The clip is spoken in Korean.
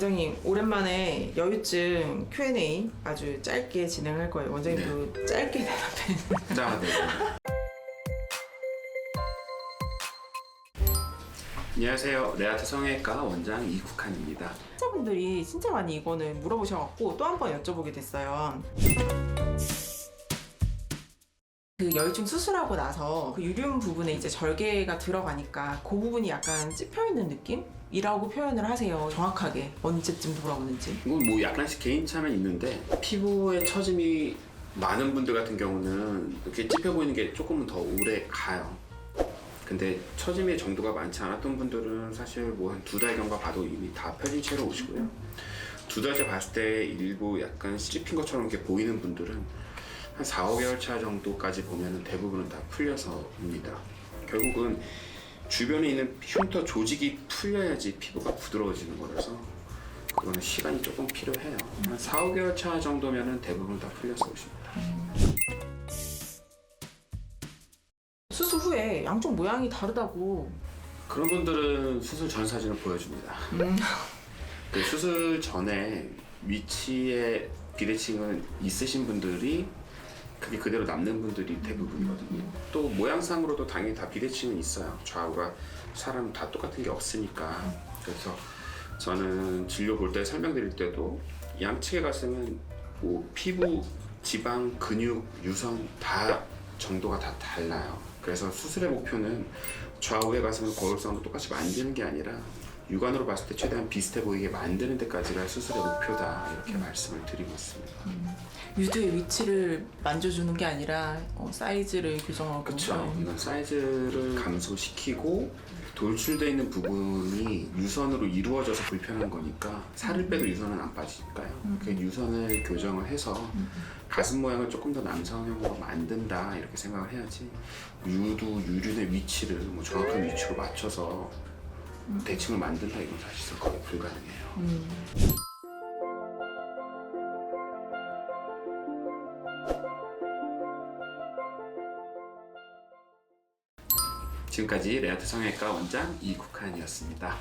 원장님 오랜만에 여유증 Q&A 아주 짧게 진행할 거예요. 원장님도 짧게 대답해. 자, 네. 안녕하세요. 레아트 성형외과 원장 이국한입니다. 환자분들이 진짜 많이 이거는 물어보셔갖고 또 한 번 여쭤보게 됐어요. 그 열중 수술하고 나서 그 유륜 부분에 이제 절개가 들어가니까 그 부분이 약간 찝혀 있는 느낌이라고 표현을 하세요. 정확하게 언제쯤 돌아오는지. 이건 뭐 약간씩 개인차는 있는데 피부에 처짐이 많은 분들 같은 경우는 이렇게 찝혀 보이는 게 조금은 더 오래 가요. 근데 처짐의 정도가 많지 않았던 분들은 사실 뭐 한 두 달 경과 봐도 이미 다 펴진 채로 오시고요. 두 달째 봤을 때 일부 약간 찝힌 것처럼 이렇게 보이는 분들은 한 4, 5개월 차 정도까지 보면은 대부분은 다 풀려서 옵니다. 결국은 주변에 있는 흉터 조직이 풀려야지 피부가 부드러워지는 거라서 그거는 시간이 조금 필요해요. 한 4, 5개월 차 정도면은 대부분 다 풀려서 오십니다. 수술 후에 양쪽 모양이 다르다고. 그런 분들은 수술 전 사진을 보여줍니다. 그 수술 전에 위치에 비대칭은 있으신 분들이 그게 그대로 남는 분들이 대부분이거든요. 또 모양상으로도 당연히 다 비대칭은 있어요. 좌우가 사람 다 똑같은 게 없으니까. 그래서 저는 진료 볼 때 설명드릴 때도 양측의 가슴은 뭐 피부, 지방, 근육, 유선 다 정도가 다 달라요. 그래서 수술의 목표는 좌우의 가슴을 거울선으로 똑같이 만드는 게 아니라 육안으로 봤을 때 최대한 비슷해 보이게 만드는 데까지가 수술의 목표다 이렇게 말씀을 드리고 있습니다. 유두의 위치를 만져주는 게 아니라 어, 사이즈를 교정하고. 그렇죠. 네. 이건 사이즈를 감소시키고 돌출돼 있는 부분이 유선으로 이루어져서 불편한 거니까 살을 빼도 유선은 안 빠지니까요. 그 유선을 교정을 해서 가슴 모양을 조금 더 남성형으로 만든다 이렇게 생각을 해야지 유두 유륜의 위치를 뭐 정확한 위치로 맞춰서 대칭을 만든다 이건 사실상 거의 불가능해요. 지금까지 레아트 성형외과 원장 이국한이었습니다.